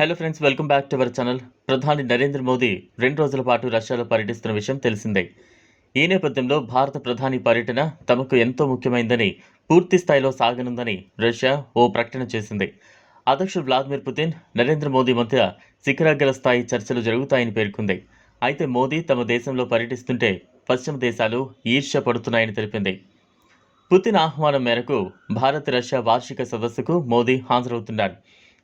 Hello friends welcome back to our channel ప్రధాని నరేంద్ర మోదీ రెండు రోజుల పాటు రష్యాలో పర్యటిస్తున్న విషయం తెలిసిందే. ఈ నేపథ్యంలో భారత ప్రధాని పర్యటన తమకు ఎంతో ముఖ్యమైందని పూర్తి స్థాయిలో సాగనుందని రష్యా ఓ ప్రకటన చేసింది. అధ్యక్షుడు వ్లాదిమిర్ పుతిన్ నరేంద్ర మోదీ మధ్య శిఖరాగ్ర స్థాయి చర్చలు జరుగుతాయని పేర్కొంది. అయితే మోదీ తమ దేశంలో పర్యటిస్తుంటే పశ్చిమ దేశాలు ఈర్ష్య పడుతున్నాయని తెలిపింది. పుతిన్ ఆహ్వానం మేరకు భారత్ రష్యా వార్షిక సదస్సుకు మోదీ హాజరవుతున్నారు.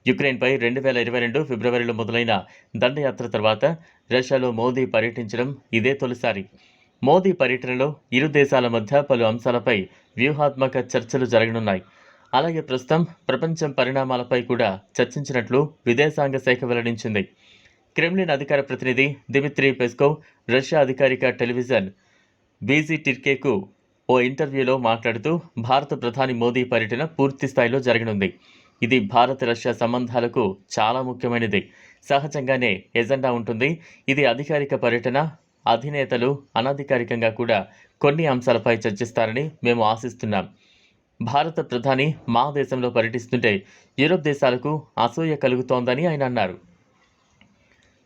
యుక్రెయిన్పై రెండు వేల ఇరవై రెండు ఫిబ్రవరిలో మొదలైన దండయాత్ర తర్వాత రష్యాలో మోదీ పర్యటించడం ఇదే తొలిసారి. మోదీ పర్యటనలో ఇరు దేశాల మధ్య పలు అంశాలపై వ్యూహాత్మక చర్చలు జరగనున్నాయి. అలాగే ప్రస్తుతం ప్రపంచం పరిణామాలపై కూడా చర్చించినట్లు విదేశాంగ శాఖ వెల్లడించింది. క్రెమ్లిన్ అధికార ప్రతినిధి దిమిత్రి పెస్కోవ్ రష్యా అధికారిక టెలివిజన్ బీజీ టిర్కేకు ఓ ఇంటర్వ్యూలో మాట్లాడుతూ భారత ప్రధాని మోదీ పర్యటన పూర్తి స్థాయిలో జరగనుంది. ఇది భారత్ రష్యా సంబంధాలకు చాలా ముఖ్యమైనది. సహజంగానే ఎజెండా ఉంటుంది. ఇది అధికారిక పర్యటన అధినేతలు అనధికారికంగా కూడా కొన్ని అంశాలపై చర్చిస్తారని మేము ఆశిస్తున్నాం. భారత ప్రధాని మా దేశంలో పర్యటిస్తుంటే యూరోప్ దేశాలకు అసూయ కలుగుతోందని ఆయన అన్నారు.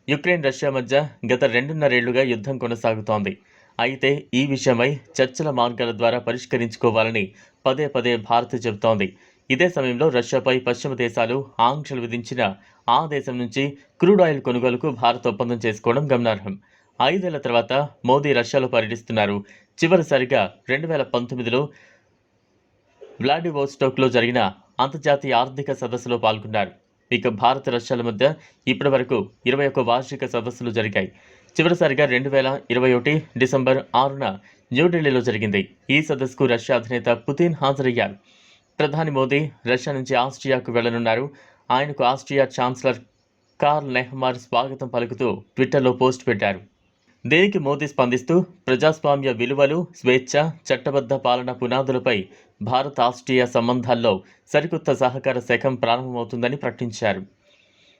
యుక్రెయిన్ రష్యా మధ్య గత రెండున్నరేళ్ళుగా యుద్ధం కొనసాగుతోంది. అయితే ఈ విషయమై చర్చల మార్గాల ద్వారా పరిష్కరించుకోవాలని పదే పదే భారత్ చెబుతోంది. ఇదే సమయంలో రష్యాపై పశ్చిమ దేశాలు ఆంక్షలు విధించిన ఆ దేశం నుంచి క్రూడ్ ఆయిల్ కొనుగోలుకు భారత్ ఒప్పందం చేసుకోవడం గమనార్హం. ఐదేళ్ళ తర్వాత మోదీ రష్యాలో పర్యటిస్తున్నారు. చివరిసారిగా రెండు వేల పంతొమ్మిదిలో వ్లాడివోస్టోక్లో జరిగిన అంతర్జాతీయ ఆర్థిక సదస్సులో పాల్గొన్నారు. ఇక భారత రష్యాల మధ్య ఇప్పటి వరకు ఇరవై ఒక్క వార్షిక సదస్సులు జరిగాయి. చివరిసారిగా రెండు వేల ఇరవై ఒకటి డిసెంబర్ ఆరున న్యూఢిల్లీలో జరిగింది. ఈ సదస్సుకు రష్యా అధినేత పుతిన్ హాజరయ్యారు. ప్రధాని మోదీ రష్యా నుంచి ఆస్ట్రియాకు వెళ్ళనున్నారు. ఆయనకు ఆస్ట్రియా ఛాన్సలర్ కార్ల్ నెహ్మార్ స్వాగతం పలుకుతూ ట్విట్టర్లో పోస్ట్ పెట్టారు. దీనికి మోదీ స్పందిస్తూ ప్రజాస్వామ్య విలువలు స్వేచ్ఛ చట్టబద్ధ పాలన పునాదులపై భారత్ ఆస్ట్రియా సంబంధాల్లో సరికొత్త సహకార శకం ప్రారంభమవుతుందని ప్రకటించారు.